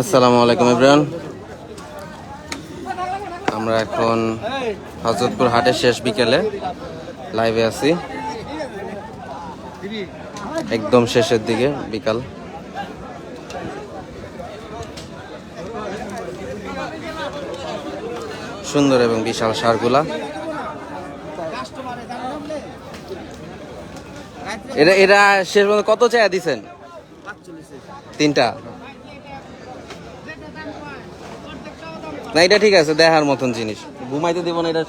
আসসালামু আলাইকুম ইব্রান আমরা এখন হজরতপুর হাটের শেষ বিকেলে লাইভে আছি। একদম শেষের দিকে বিকাল। সুন্দর এবং বিশাল সারগুলা। এরা এরা শেষ পর্যন্ত কত চায়া দিছেন? তিনটা। না এটা ঠিক আছে দেখার মতন জিনিস। ঘুমাইতে দিব না এটা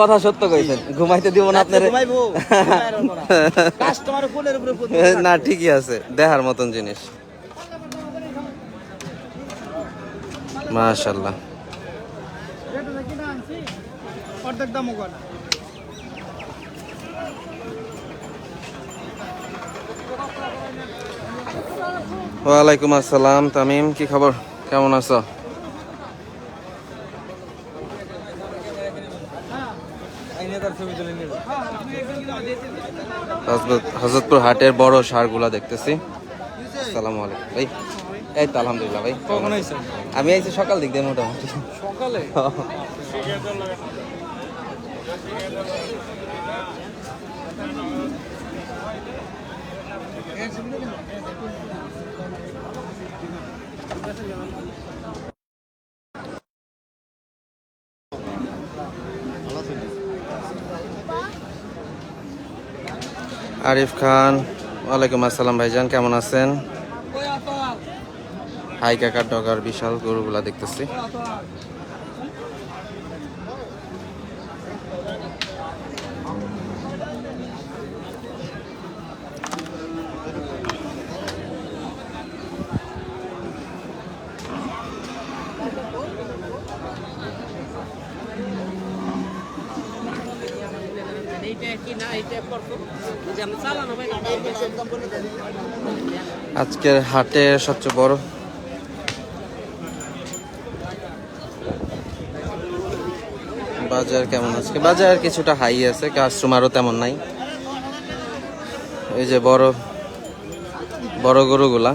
কথা সত্য কইছেন। ঘুমাইতে দিব না আপনার। ফোন না। ঠিকই আছে দেখার মতন জিনিস। মাশাল্লাহ অর্ধেক দাম ওয়ালাইকুম আসসালাম তামিম কি খবর? কেমন আছো? হজরত- হজরতপুর হাটের বড় সারগুলা দেখতেছি। আসসালামু আলাইকুম। ভাই এই তো আলহামদুলিল্লাহ ভাই? আমি আইছি সকাল দিক দিয়ে মোটামুটি। সকালে। আরিফ খান ওয়ালাইকুম আসসালাম ভাইজান কেমন আছেন? হাই কাকার ডগার বিশাল গরুগুলা দেখতেছি। আজকের হাটে সবচেয়ে বড় বাজার কেমন আজকে বাজার কিছুটা হাই আছে কাস্টমারও তেমন নাই এই যে বড় বড় গরুগুলা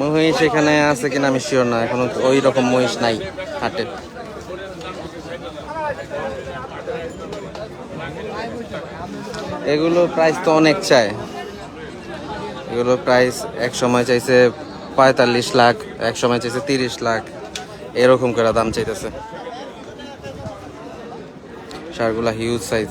মহিষ এখানে আছে কিনা আমি শিওর না, এখনও ওই রকম মহিষ নাই হাটে। এগুলো প্রাইস তো অনেক চায় এগুলো প্রাইস এক সময় চাইছে পঁয়তাল্লিশ লাখ, এক সময় চাইছে তিরিশ লাখ, এরকম করে দাম চাইতেছে। সারগুলা হিউজ সাইজ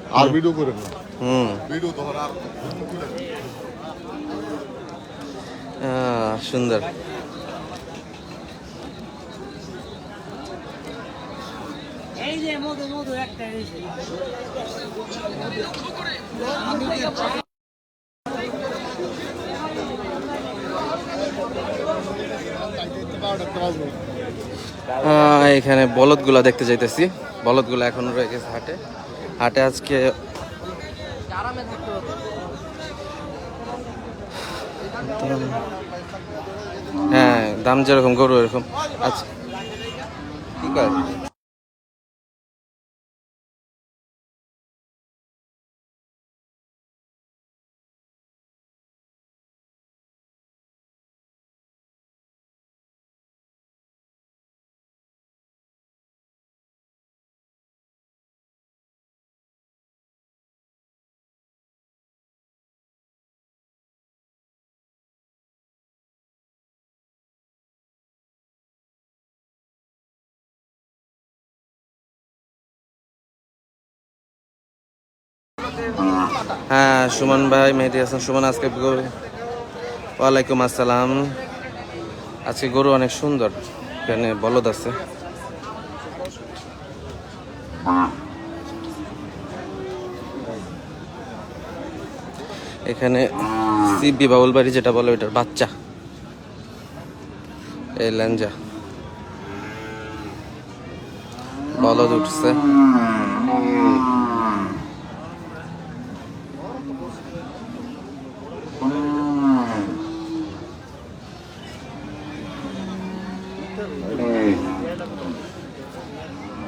আর ভিডিও করে না হুম। ভিডিও সুন্দর। এই যে মধু মধু একটা আহ, এখানে বলদগুলা দেখতে যাইতেছি। বলদগুলা এখনও রয়ে গেছে হাটে। হাটে আজকে হ্যাঁ দাম যেরকম গরু এরকম। আচ্ছা। ঠিক কয়? হ্যাঁ সুমন ভাই, মেহেদি হাসান, সুমন আজকে ওয়ালাইকুম আসসালাম। আজকে গরু অনেক সুন্দর। এখানে বলদ আছে। এখানে সিবি বাউল বাড়ি যেটা বলে, ওইটার বাচ্চা। এই ল্যাঞ্জা বলদ উঠছে।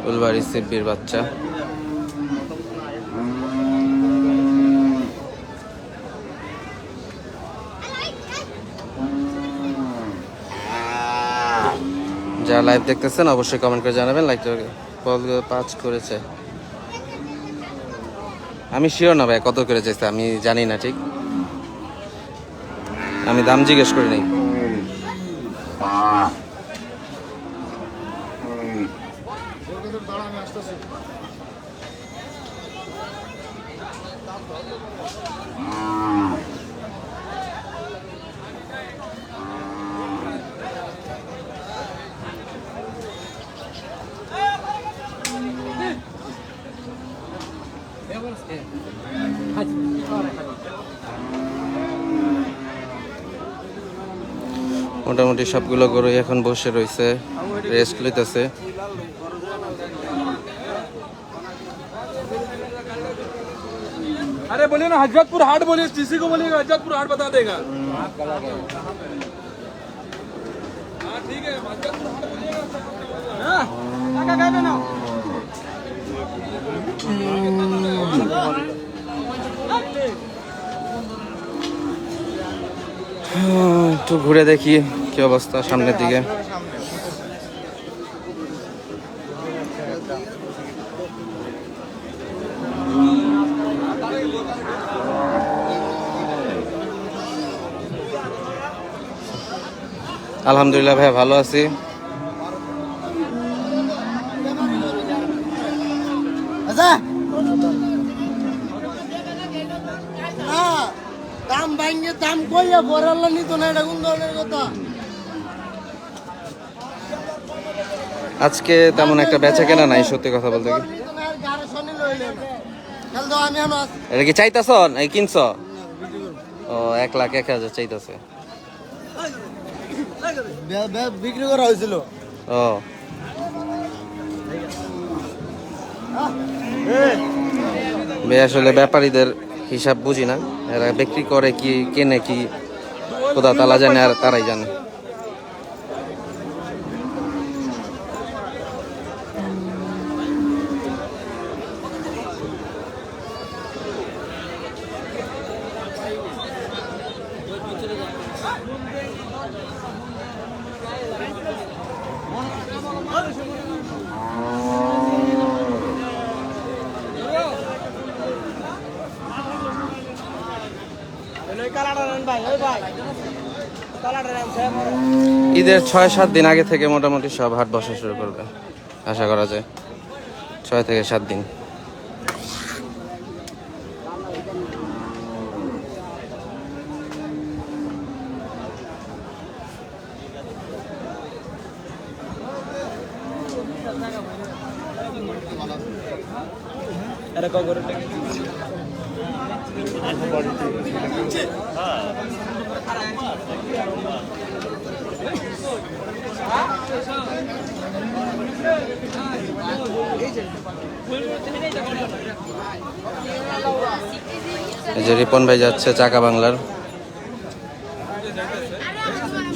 ফুলবাড়ি সিব্বির বাচ্চা। যারা লাইভ দেখতেছেন, অবশ্যই কমেন্ট করে জানাবেন লাইক পাঁচ করেছে। আমি শিওর না ভাই, কত করে চাইছে আমি জানি না ঠিক। আমি দাম জিজ্ঞেস করি নাই মোটামুটি সবগুলো গরুই এখন বসে রয়েছে রেস্ট লইতেছে अरे बोलिए ना हजरतपुर हाट बोलिए किसी को बोलिएगा हजरतपुर हाट बता देगा हाँ ठीक है हजरतपुर हाट बोलिएगा একটু ঘুরে দেখি কি অবস্থা সামনের দিকে। আলহামদুলিল্লাহ ভাই ভালো আছি। কইয়া বরাল্লা নিত না এটা কোন ধরনের কথা? আজকে তেমন একটা বেচা কেনা নাই সত্যি কথা বলতে কি? এটা কি চাইতাছ? এই কিনছ? ও এক লাখ এক হাজার চাইতাছে। বিক্রি করা হয়েছিল। ও। আসলে ব্যাপারীদের হিসাব বুঝি না। এরা বিক্রি করে কি কেনে কি? খোদা তালা জানে আর তারাই জানে। ঈদের ছয়, সাত দিন আগে থেকে মোটামুটি সব হাট বসা শুরু করবে, আশা করা যায়। ছয় থেকে সাত দিন। এই যে রিপন ভাই যাচ্ছে চাকা বাংলার।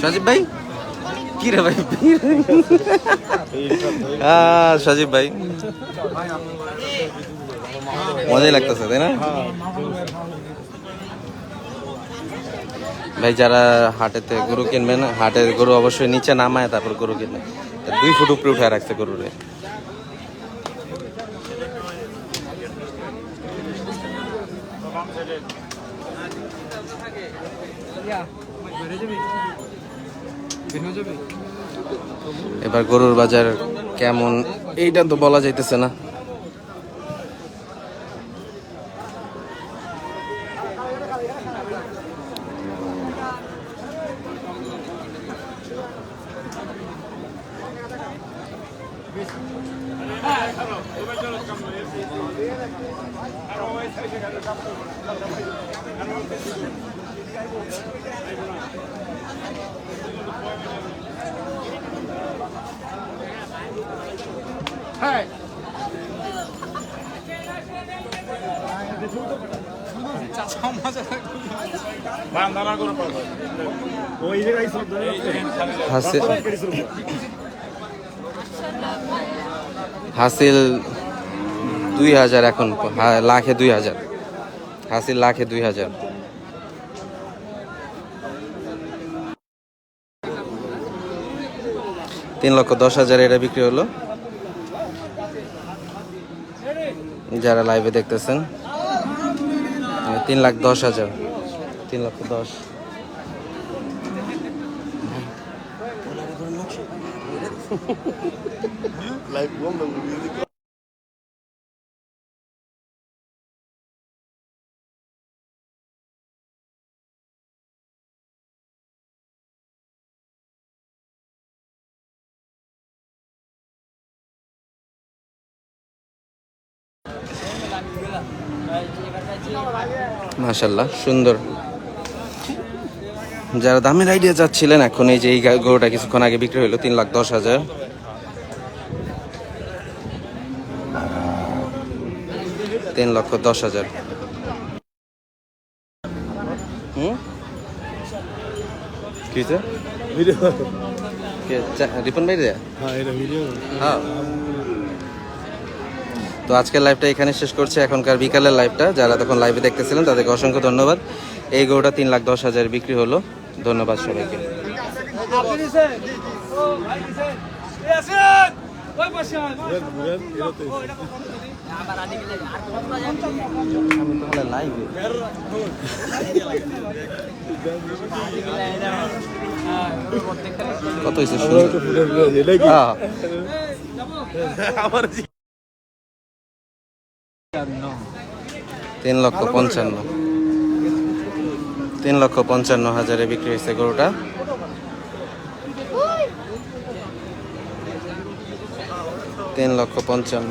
সজীব ভাই? কি রে ভাই? আহ, সজীব ভাই। মজাই লাগতেছে তাই না? ভাই যারা হাটেতে গরু কিনবেন হাটের গরু অবশ্যই নিচে নামায় তারপর গরু কিনবে দুই ফুট উপরে উঠে রাখছে গরুরে। এবার গরুর বাজার কেমন, এইটা তো বলা যাইতেছে না। হাসিল। হাসিল দুই হাজার এখন লাখে দুই হাজার। হাসিল লাখে দুই হাজার। তিন লক্ষ দশ হাজার এটা বিক্রি হলো। যারা লাইভে দেখতেছেন তিন লাখ দশ হাজার তিন লক্ষ দশ। লাইভ বন্ধ মিউজিক মাশাল্লাহ সুন্দর। যারা দামের আইডিয়া চাচ্ছিলেন এখন এই যে এই গরুটা কিছুক্ষণ আগে বিক্রি হলো তিন লাখ দশ হাজার। তিন লক্ষ দশ হাজার। রিপন ভাই রে হ্যাঁ। তো আজকের লাইভটা এখানে শেষ করছে। এখনকার বিকালের লাইভটা যারা তখন লাইভে দেখতেছিলেন তাদেরকে অসংখ্য ধন্যবাদ। এই গরুটা তিন লাখ দশ হাজার বিক্রি হলো। ধন্যবাদ সবাইকে। কত হয়েছে হ্যাঁ তিন লক্ষ পঞ্চান্ন। তিন লক্ষ পঞ্চান্ন হাজারে বিক্রি হয়েছে গরুটা। তিন লক্ষ পঞ্চান্ন।